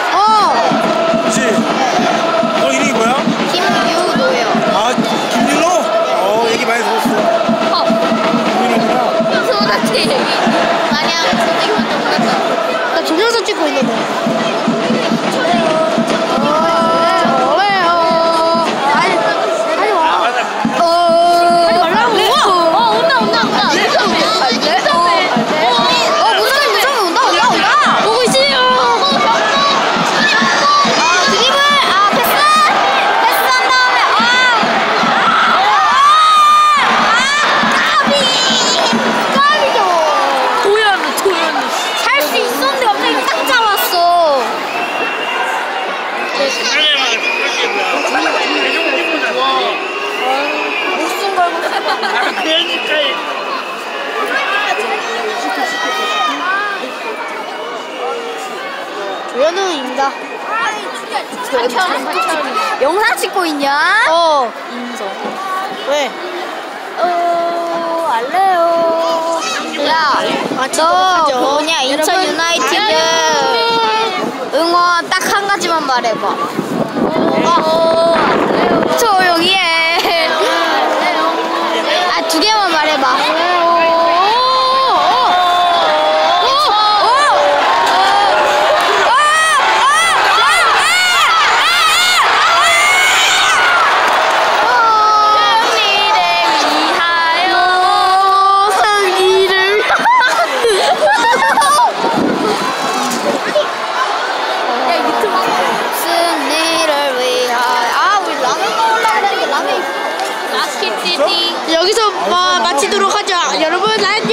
Oh! 되니까 조현우입니다. 아, 영상 찍고 있냐? 어, 인성. 왜? 어, 알래요. 야너 아, 그 뭐냐, 인천 아, 유나이티드 네. 응원 딱 한 가지만 말해봐. 어. 어. 여기서 어, 마치도록 하죠. 여러분, 라이트!